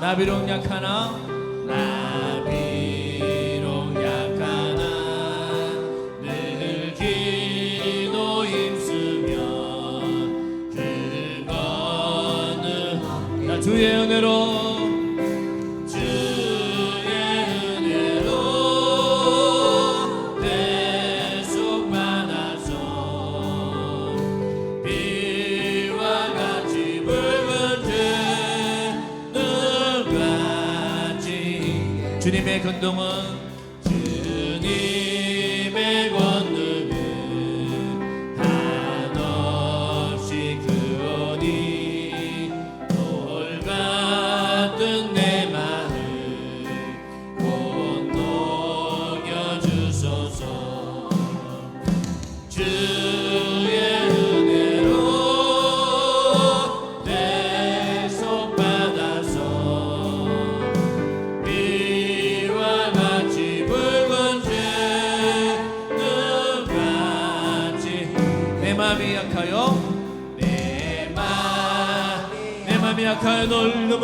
나비롱 약하나? 나비로 약하나? 늘 기도 힘쓰며 그거는 나 주의 은혜로 근동은 주님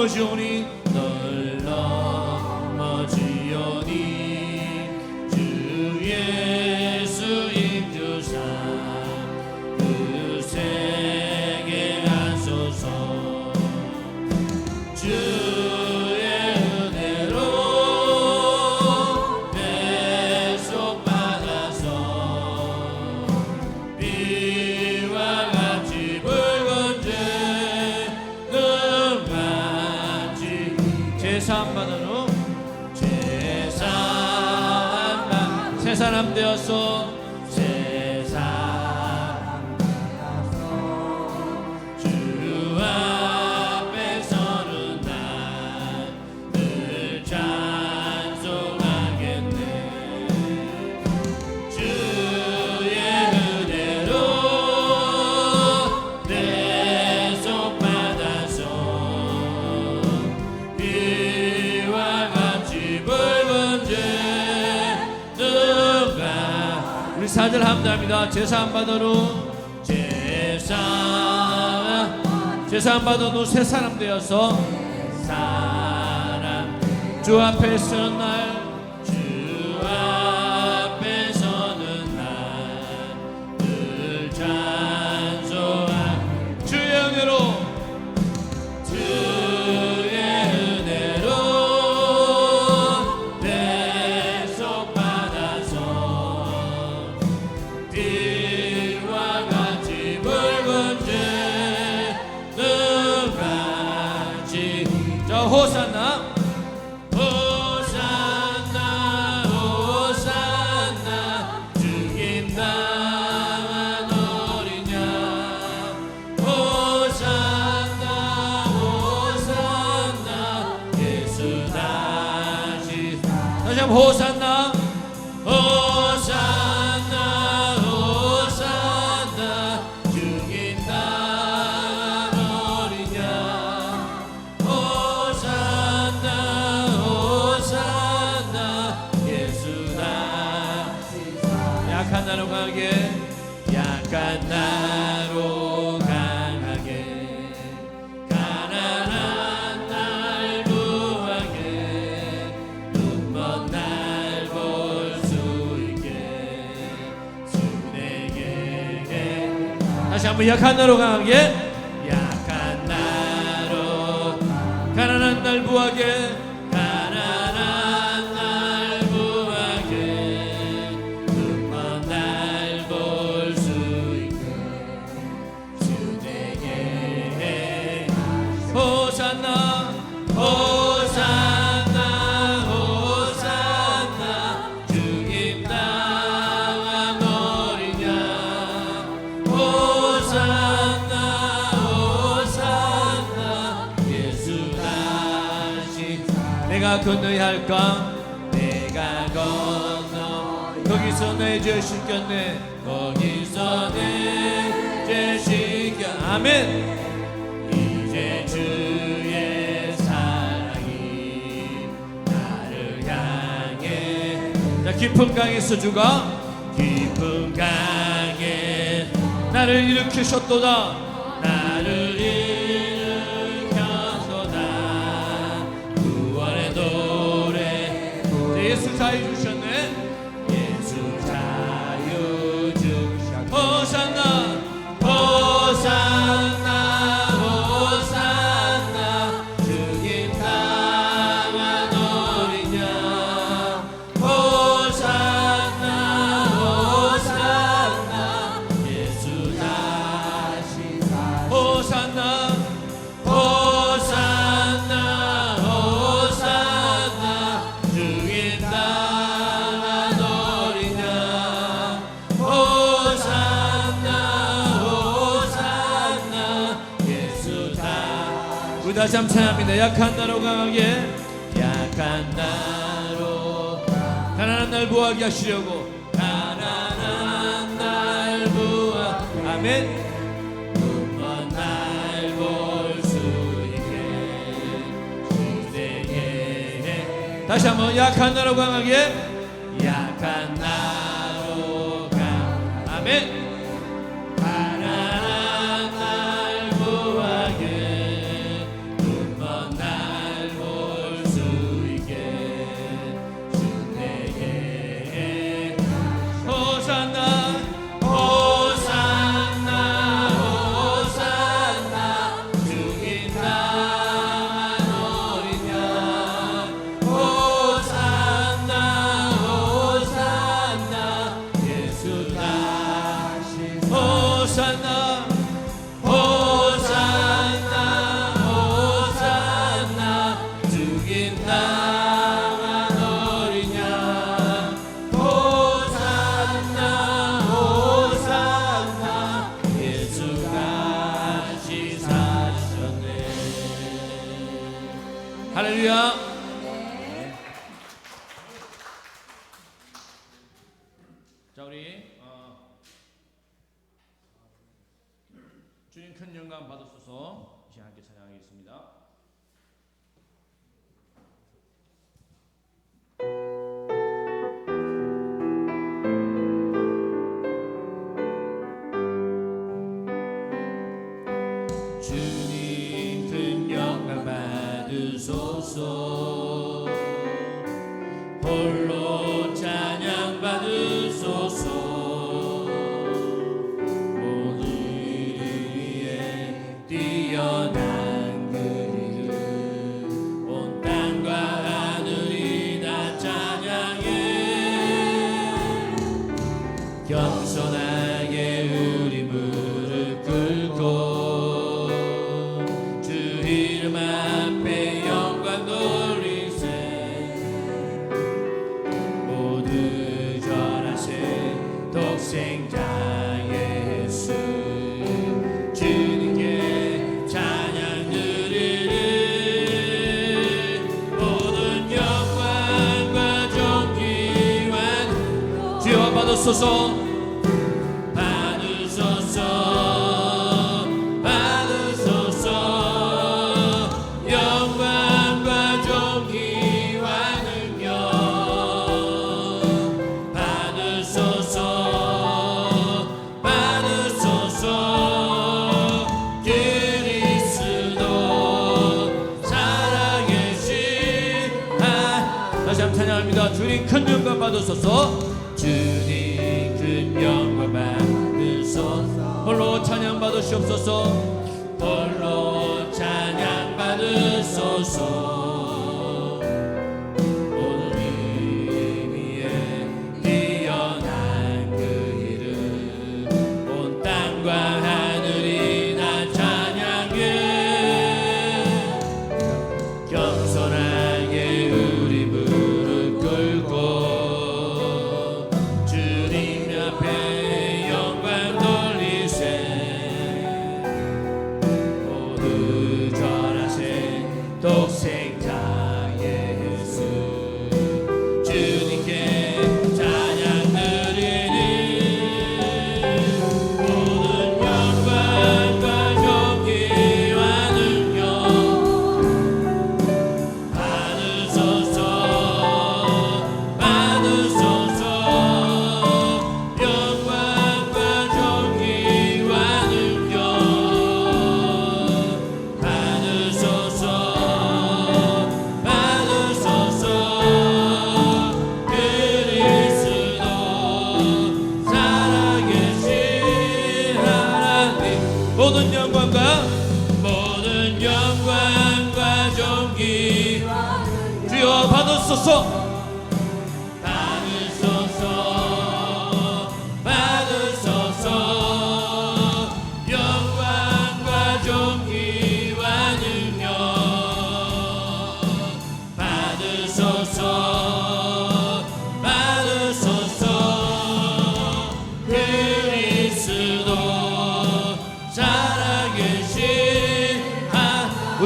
널 제사함 받은 후 제사. 제사함 받은 후새 사람 되어서 사람 주 앞에 서는 가게 약한 나로 강하게 가난한 날 구하게 눈먼 날 볼 수 있게 주 내게 다시 한번 약한 나로 가게 약한 나로 가난한 날 부하게 할까 내가 건너. 거기서 내죄 씻겼네. 거기서 내죄 씻겨. 아멘. 이제 주의 사랑이 나를 향해. 자 깊은 강에서 주가 깊은 강에 나를 일으키셨도다 sair do chão. 우리 다시 한번 찬양합니다. 약한 나로 강하게 약한 나로 가난한 날 부하게 하시려고. 가난한 날 부하 아멘. 다시 한번 약한 나로 강하게. 주셔서 이 시간 함께 찬양하겠습니다. 주시옵소서.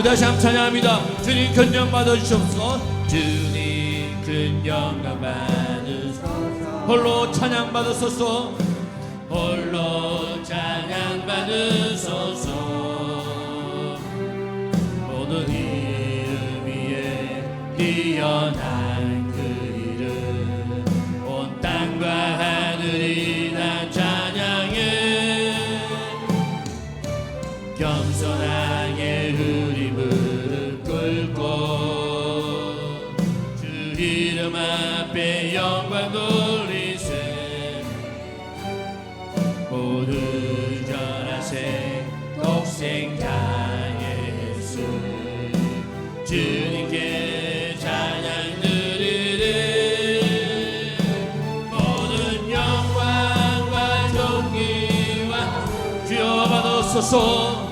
다시 한번 찬양합니다. 주님 큰 영광 받아주시옵소서. 주님 큰 영광 받으소서. 홀로 찬양 받으소서. 홀로 찬양 받으소서. 모든 이름 위에 뛰어난 모두 전하세 독생자 예수. 주님께 찬양 드리리 모든 영광과 존귀와 주여 받으소서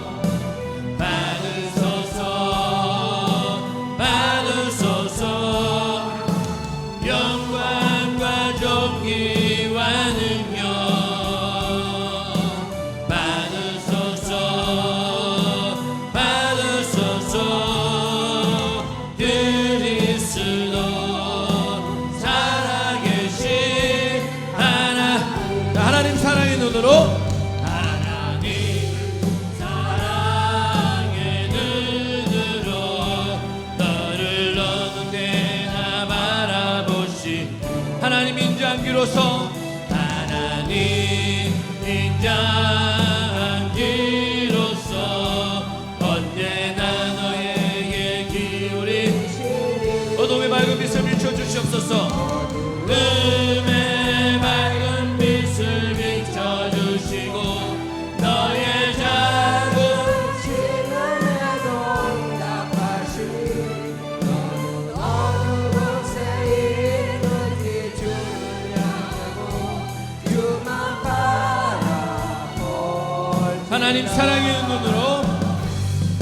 하나님 사랑의 눈으로.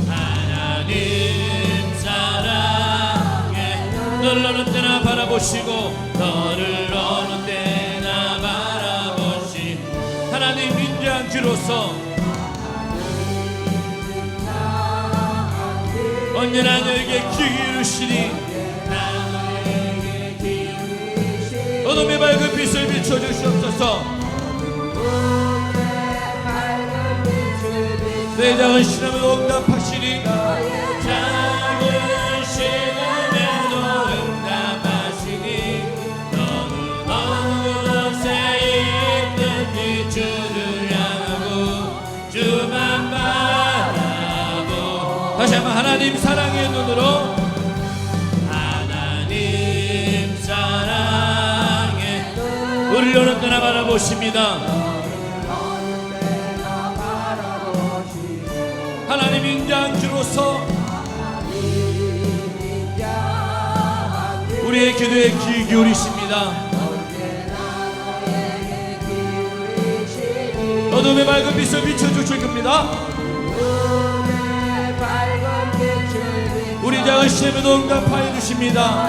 하나님 사랑의 너를 어느 때나 바라보시고 너를 어느 때나 바라보시 하나님 인자한 귀로서 언제나 너에게 귀 기울이시니. 어둠의 밝은 빛을 비춰주시옵소서 내 작은 신음에도 응답하시니 작은 신음에도 응답하시니 너는 어느 곳에 있든지 주를 향하고 주만 바라보. 다시 한번 하나님 사랑의 눈으로. 하나님 사랑의 어느 때나 바라보십니다 우리의 기도에 귀 기울이십니다. 어둠의 밝은 빛을 비춰주실 겁니다. 우리 작은 시험에도 응답하여 주십니다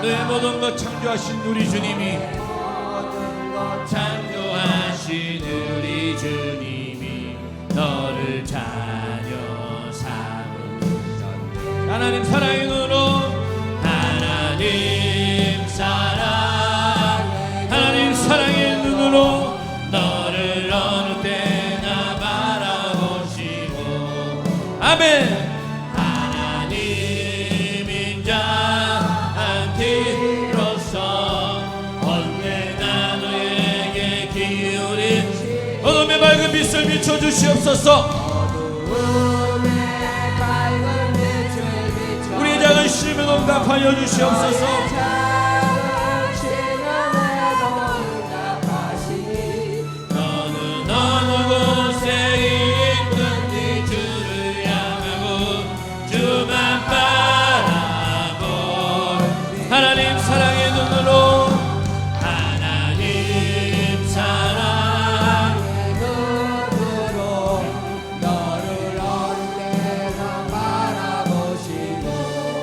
너의 모든 것 창조하신 우리 주님이. 창조하신 우리 주님이 너를 자녀 삼으셨네. 하나님 사랑의 눈으로 비춰 우리 작은 심을 응답하여 주시옵소서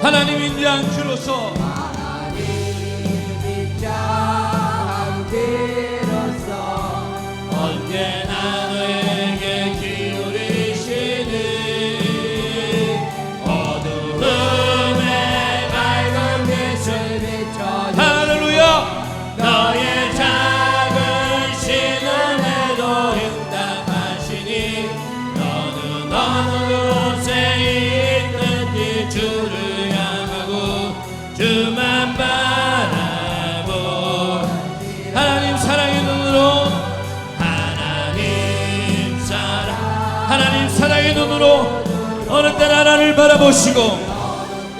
하나님 인자한 주로서 어느 때나 나를 바라보시고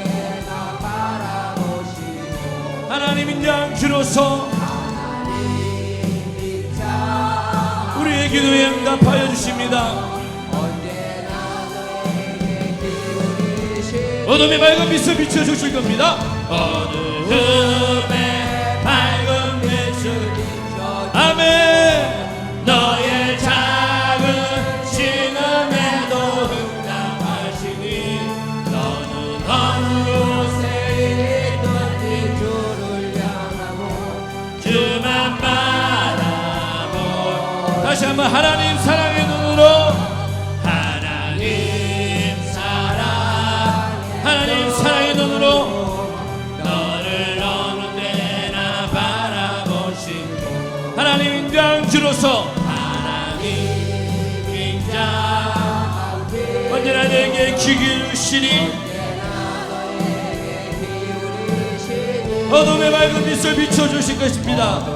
때나 바라보시고 하나님 인자한 주로서 입장 우리의 기도에 응답하여 주십니다. 어둠의 밝은 빛을 비춰 주실 겁니다. 어둠의 밝은 빛을 아멘. 너의 작 하나님 사랑의 눈으로 하나님 사랑 하나님 사랑의 눈으로 너를 어느 때나 바라보시고 하나님 인장 주로서 하나님 인장 언제나 내게 귀 기울이시니 어둠의 밝은 빛을 비춰주실 것입니다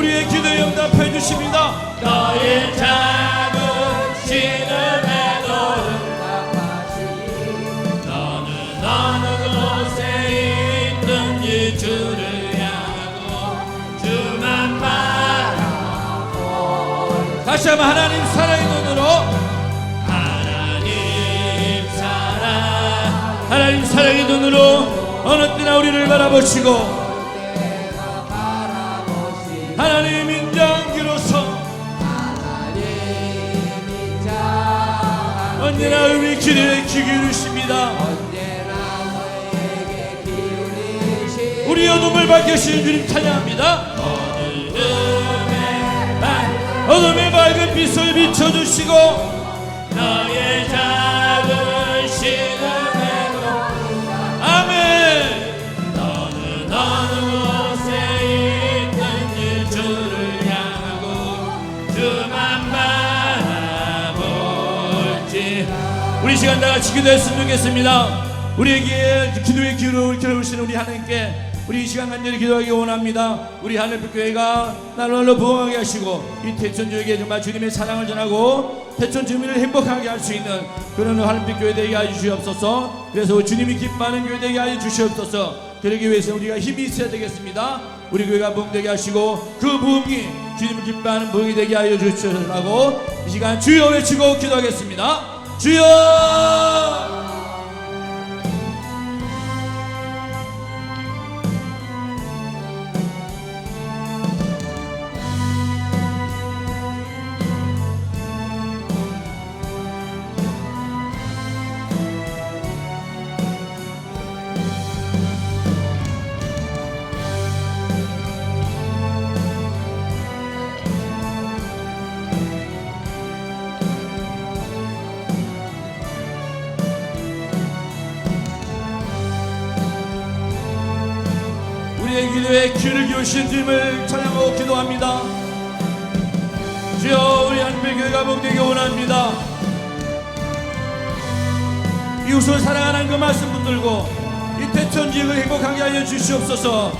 우리의 기도에 응답해 주십니다. 너의 작은 신음에도 응답하시니 너는 어느 곳에 있든지 주를 향하고 주만 바라보 다시 한번 하나님 사랑의 눈으로. 하나님 사랑. 하나님 사랑의 눈으로 어느 때나 우리를 바라보시고 하나님 인장기로서. 언제나 우리 길에 귀 기울이십니다. 우리 어둠을 밝히신 주님 찬양합니다. 어둠의 밝은 빛을 비춰주시고 시간 다 같이 기도했으면 좋겠습니다. 우리에게 기도의 기울을 기울으시는 우리 하나님께 우리 이 시간 간절히 기도하기 원합니다. 우리 하늘빛 교회가 날로 부흥하게 하시고 이 태천 지역에 정말 주님의 사랑을 전하고 태천 주민을 행복하게 할 수 있는 그런 하늘빛 교회 되게 하여 주시옵소서. 그래서 주님이 기뻐하는 교회 되게 하여 주시옵소서. 그러기 위해서 우리가 힘이 있어야 되겠습니다. 우리 교회가 부흥되게 하시고 그 부흥이 주님을 기뻐하는 부흥이 되게 하여 주시라고 이 시간 주여 외치고 기도하겠습니다 주여 기도에 귀를 기울이신 주님을 찬양하고 기도합니다. 주여 우리 한빛 교회가 복되기 원합니다. 이웃을 사랑하는 그 말씀 붙들고 이 태천 지역을 행복하게 하여 주시옵소서.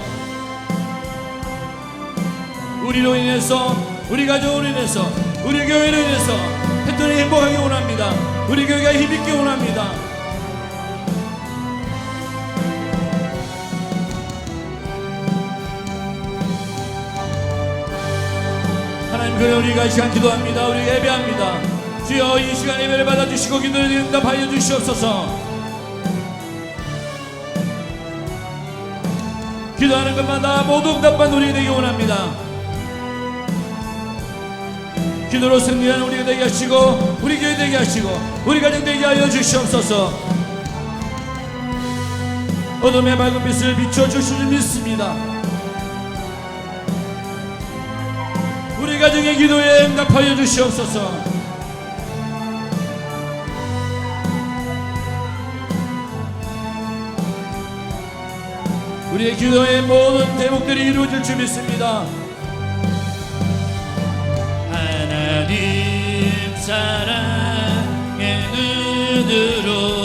우리로 인해서 우리 가족으로 인해서 우리 교회로 인해서 태천이 행복하게 원합니다. 우리 교회가 힘있게 원합니다 그래 우리가 이 시간 기도합니다. 우리 예배합니다. 주여 이 시간 예배를 받아주시고 기도를 응답하여 주시옵소서. 기도하는 것마다 모두 응답받는 우리 되기 원합니다. 기도로 승리하는 우리가 되게 하시고 우리 교회 되게 하시고 우리 가정 되게 하여 주시옵소서. 어둠의 밝은 빛을 비춰 주실 줄 믿습니다 가정의 기도에 응답하여 주시옵소서. 우리의 기도의 모든 대목들이 이루어질 줄 믿습니다. 하나님 사랑의 눈으로